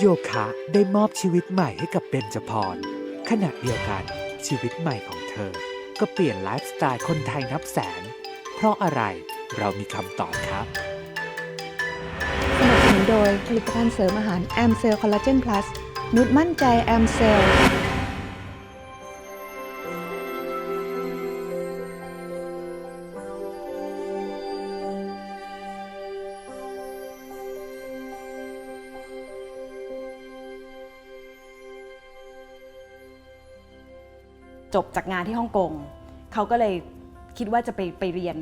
โยคะได้มอบชีวิตใหม่ให้กับเบญจพร ขณะเดียวกันชีวิตใหม่ของเธอ ก็เปลี่ยนไลฟ์สไตล์คนไทยนับแสน เพราะอะไรเรามีคำตอบครับสนับสนุนโดยผลิตภัณฑ์เสริมอาหารแอมเซลคอลลาเจนพลัสนุดมั่นใจแอมเซล จบจากงานที่ฮ่องกงเขาก็เลยคิดว่าจะไปไปเรียน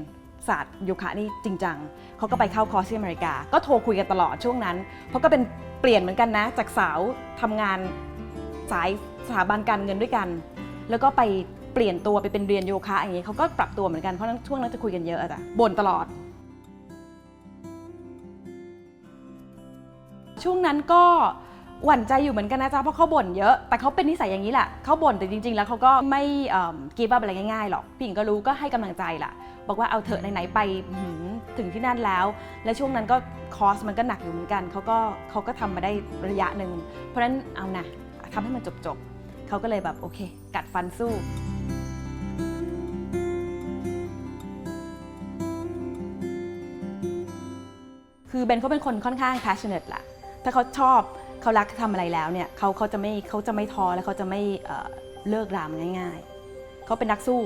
ศาสตร์โยคะนี่จริงจังเขาก็ไปเข้าคอร์สที่อเมริกา ก็โทรคุยกันตลอดช่วงนั้น เพราะก็เป็นเปลี่ยนเหมือนกันนะ จากสาวทำงานสายสถาบันการเงินด้วยกัน แล้วก็ไปเปลี่ยนตัวไปเป็นเรียนโยคะอย่างนี้ยเขาก็ปรับตัวเหมือนกันเพราะนั้นช่วงนั้นจะคุยกันเยอะอะจ้ะบ่นตลอด ช่วงนั้นก็ หวั่นใจอยู่เหมือนกันนะจ๊ะเพราะเขาบ่นเยอะแต่เขาเป็นนิสัยอย่างนี้แหละเขาบ่นแต่จริง ๆ แล้วเขาก็ไม่กีบอัพอะไรง่ายๆหรอกพี่หญิงก็รู้ก็ให้กำลังใจล่ะ บอกว่าเอาเถอะไหนๆไปหืมถึงที่นั่นแล้ว และช่วงนั้นก็คอร์สมันก็หนักอยู่เหมือนกันเขาก็เขาก็ทำมาได้ระยะหนึ่งเพราะฉะนั้นเอานะทำให้มันจบๆเขาก็เลยแบบโอเค กัดฟันสู้คือเบนเขาเป็นคนค่อนข้าง passionate แหละ ถ้าเขาชอบ เขารักทำอะไรแล้วเนี่ยเขาเขาจะไม่เขาจะไม่ท้อและเขาจะไม่เเลิกรามง่าย ๆ เขาเป็นนักสู้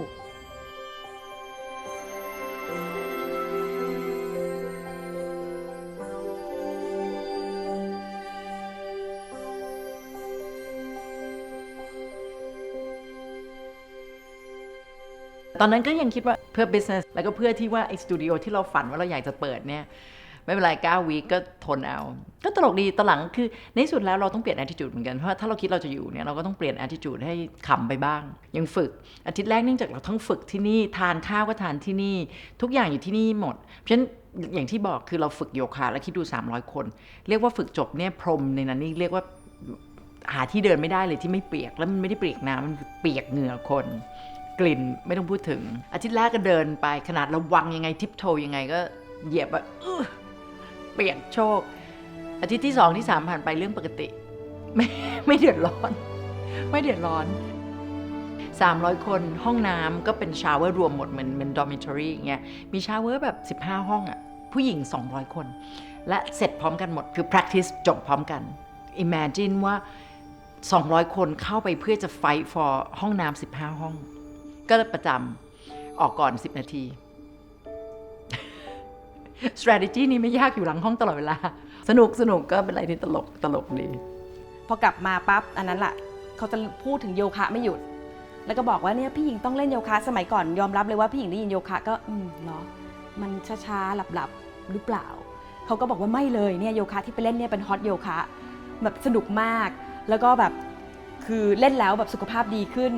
ตอนนั้นก็ยังคิดว่าเพื่อ business แล้วก็เพื่อที่ว่าไอ้สตูดิโอที่เราฝันว่าเราอยากจะเปิดเนี่ย ไม่เป็นไร9วีคก็ทนเอา ก็ตลกดีตอนหลังคือในสุดแล้วเราต้องเปลี่ยน attitude เหมือนกัน เพราะถ้าเราคิดเราจะอยู่เนี่ยเราก็ต้องเปลี่ยน attitude ให้ขำไปบ้าง ยังฝึกอาทิตย์แรกเนื่องจากเราต้องฝึกที่นี่ทานข้าวก็ทานที่นี่ ทุกอย่างอยู่ที่นี่หมด เพราะฉะนั้นอย่างที่บอกคือเราฝึกโยคะแล้วคิดดู 300 คน เรียกว่าฝึกจบเนี่ยพรมในนั้นนี่เรียกว่าหาที่เดินไม่ได้เลยที่ไม่เปียกแล้วมันไม่ได้เปียกน้ำมันเปียกเหงื่อคน กลิ่นไม่ต้องพูดถึง อาทิตย์แรกก็เดินไปขนาดระวังยังไงทิปโทยังไงก็เหยียบแบบ เปียกโชคอาทิตย์ที่สองที่สามผ่านไปเรื่องปกติ ไม่ไม่เดือดร้อน ไม่เดือดร้อน 300 คนห้องน้ำก็เป็นชาวเวอร์รวมหมดเหมือนเป็นดอมิทอรี่อย่างเงี้ยมีชาวเวอร์แบบ 15 ห้องอะ่ะผู้หญิง 200 คน และเสร็จพร้อมกันหมดคือ practice จบพร้อมกัน imagine ว่า 200 คนเข้าไปเพื่อจะ fight for ห้องน้ำ15 ห้อง ก็ประจำออกก่อน 10 นาที strategy นี้ไม่ยากอยู่หลังห้องตลอดเวลา สนุกสนุกก็เป็นอะไรที่ตลกตลกดี พอกลับมาปั๊บอันนั้นแหละเขาจะพูดถึงโยคะไม่หยุด แล้วก็บอกว่าเนี่ยพี่หญิงต้องเล่นโยคะ สมัยก่อนยอมรับเลยว่าพี่หญิงได้ยินโยคะก็อืมเหรอมันช้าๆหลับๆหรือเปล่าเขาก็บอกว่าไม่เลยเนี่ยโยคะที่ไปเล่นเนี่ยเป็นฮอตโยคะแบบสนุกมาก แล้วก็แบบคือเล่นแล้วแบบสุขภาพดีขึ้น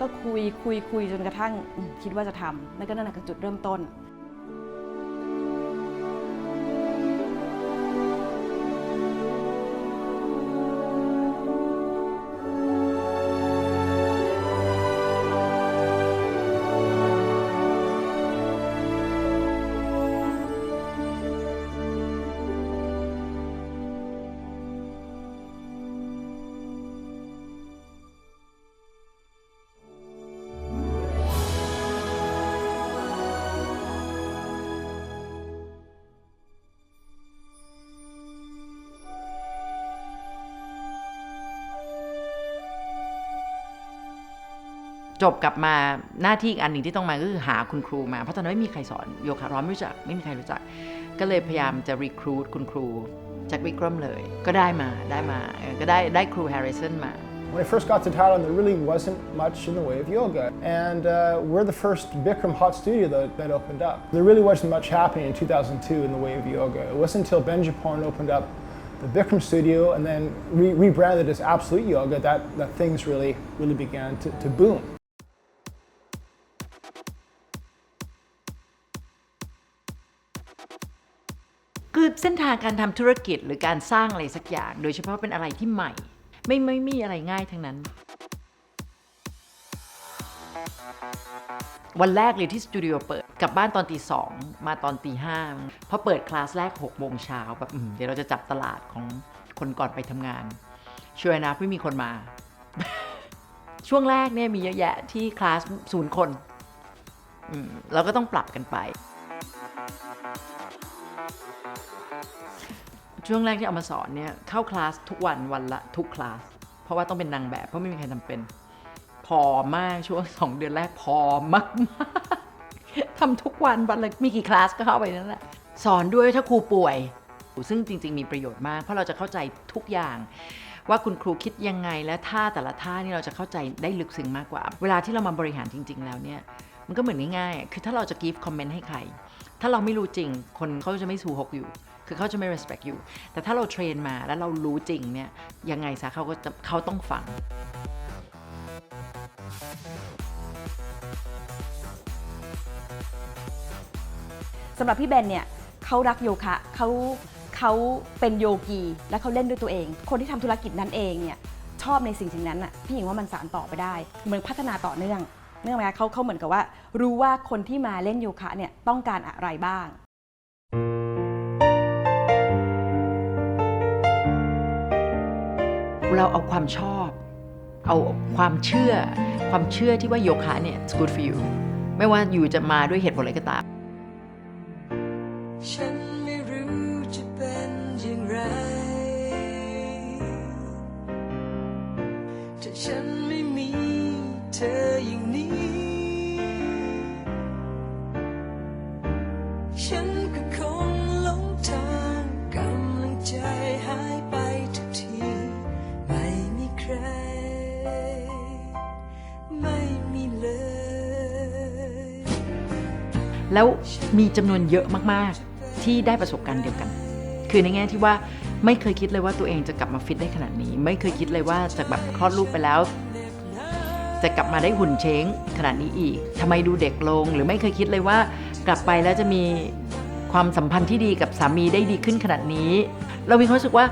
ก็คุยคุยคุยจนกระทั่งคิดว่าจะทำนั่นก็นั่นแหละคือจุดเริ่มต้น จบกลับมาหน้าที่อันหนึ่งที่ต้องมาก็คือหาคุณครูมา เพราะตอนนั้นไม่มีใครสอนโยคะร้อนไม่รู้จักไม่มีใครรู้จัก ก็เลยพยายามจะรีครูดคุณครูจากวิกรมเลย ก็ได้มาได้มาก็ได้ได้ครูแฮร์ริสันมา When I first got to Thailand, there really wasn't much in the way of yoga. And uh, we're the first Bikram hot studio that, that opened up. There really wasn't much happening in 2002 in the way of yoga. It wasn't until Benjaporn opened up the Bikram studio and then re- rebranded as Absolute Yoga that, that things really, really began to, to boom. เส้นทางการทำธุรกิจหรือการสร้างอะไรสักอย่าง โดยเฉพาะเป็นอะไรที่ใหม่ ไม่ไม่มีอะไรง่ายทั้งนั้น วันแรกเลยที่สตูดิโอเปิดกลับบ้านตอนตีสองมาตอนตีห้าพอเปิดคลาสแรก6โมงเช้าแบบเดี๋ยวเราจะจับตลาดของคนก่อนไปทำงานช่วยนะไม่มีคนมา ช่วงแรกเนี่ยมีเยอะแยะที่คลาสศูนย์คนเราก็ต้องปรับกันไป ช่วงแรกที่เอามาสอนเนี่ยเข้าคลาสทุกวันวันละทุกคลาส เพราะว่าต้องเป็นนางแบบเพราะไม่มีใครจำเป็น พอมากช่วงสองเดือนแรกพอมากๆทำทุกวันวันละมีกี่คลาสก็เข้าไปนั่นแหละสอนด้วยถ้าครูป่วย ซึ่งจริง ๆ มีประโยชน์มาก เพราะเราจะเข้าใจทุกอย่าง ว่าคุณครูคิดยังไงและท่าแต่ละท่านี่เราจะเข้าใจได้ลึกซึ้งมากกว่า เวลาที่เรามาบริหารจริง ๆ แล้วเนี่ย มันก็เหมือนง่ายๆคือถ้าเราจะ give comment ให้ใคร ถ้าเราไม่รู้จริง คนเขาจะไม่สูหกอยู่ คือเขาจะไม่ respect อยู่ แต่ถ้าเราเทรนมาแล้วเรารู้จริงเนี่ยยังไงซะเขาก็จะเขาต้องฟังสำหรับพี่เบนเนี่ยเขารักโยคะเขาเขาเป็นโยกีและเขาเล่นด้วยตัวเอง คนที่ทำธุรกิจนั้นเองเนี่ยชอบในสิ่งสิ่งนั้นน่ะพี่หญิงว่ามันสานต่อไปได้เหมือนพัฒนาต่อเนื่องเนื่องไหมเขาเขาเหมือนกับว่า รู้ว่าคนที่มาเล่นโยคะเนี่ยต้องการอะไรบ้าง เราเอาความชอบ เอาความเชื่อ ความเชื่อที่ว่าโยคะเนี่ย it's good for you ไม่ว่าอยู่จะมาด้วยเหตุผลอะไรก็ตามฉันไม่รู้จะเป็นอย่างไรถ้าฉัน แล้วมีจำนวนเยอะมากๆ ที่ได้ประสบการณ์เดียวกัน คือในแง่ที่ว่าไม่เคยคิดเลยว่าตัวเองจะกลับมาฟิตได้ขนาดนี้ ไม่เคยคิดเลยว่าจะแบบคลอดลูกไปแล้ว จะกลับมาได้หุ่นเช้งขนาดนี้อีกทำไมดูเด็กลง หรือไม่เคยคิดเลยว่ากลับไปแล้วจะมีความสัมพันธ์ที่ดีกับสามีได้ดีขึ้นขนาดนี้ เรามีความรู้สึกว่า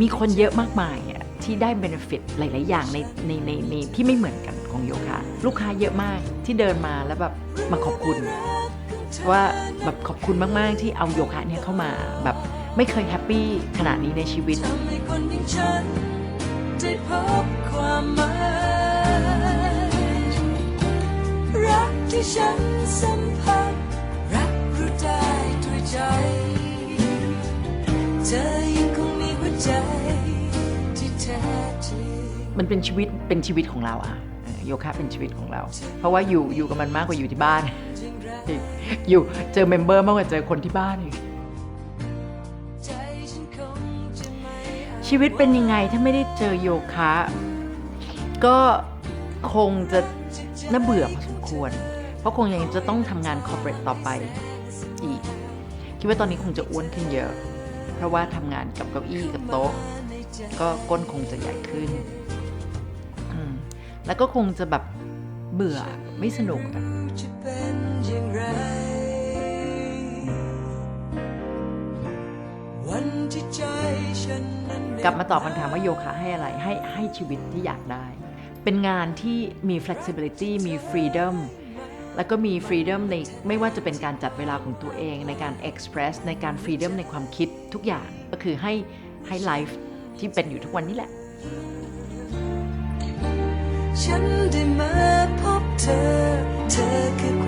มีคนเยอะมากมายอะที่ได้เบนฟิตหลาย ๆ อย่างในในในในที่ไม่เหมือนกันของโยคะ ลูกค้าเยอะมากที่เดินมาแล้วแบบมาขอบคุณ ว่าแบบขอบคุณมาก ๆ ที่เอาโยคะเนี่ยเข้ามาแบบไม่เคยแฮปปี้ขนาดนี้ในชีวิตทำให้คนอย่างฉันได้พบความหมายรักที่ฉันสัมผัสรักรู้ได้ด้วยใจ เธอยังคงมีหัวใจที่แท้จริง มันเป็นชีวิตเป็นชีวิตของเราอะเออ โยคะเป็นชีวิตของเรา เพราะว่าอยู่อยู่กับมันมากกว่าอยู่ที่บ้านอยู่เจอเมมเบอร์มากกว่าเจอคนที่บ้านอีกชีวิตเป็นยังไงถ้าไม่ได้เจอโยคะ ก็คงจะน่าเบื่อพอสมควร เพราะคงยังจะต้องทำงานคอร์เปรสต่อไปอีก คิดว่าตอนนี้คงจะอ้วนขึ้นเยอะ เพราะว่าทำงานกับเก้าอี้กับโต๊ะ ก็ก้นคงจะใหญ่ขึ้น แล้วก็คงจะแบบเบื่อไม่สนุกอะจะเป็นอย่างไร วันที่ใจฉันนั้นกลับมาตอบคำถามว่าโยคะให้อะไรให้ให้ชีวิตที่อยากได้ เป็นงานที่มี flexibility มี freedom แล้วก็มี freedom ในไม่ว่าจะเป็นการจัดเวลาของตัวเอง ในการ express ในการ freedom ในความคิดทุกอย่างก็คือให้ให้ life ที่เป็นอยู่ทุกวันนี้แหละ ฉันได้มาพบเธอ เธอคือ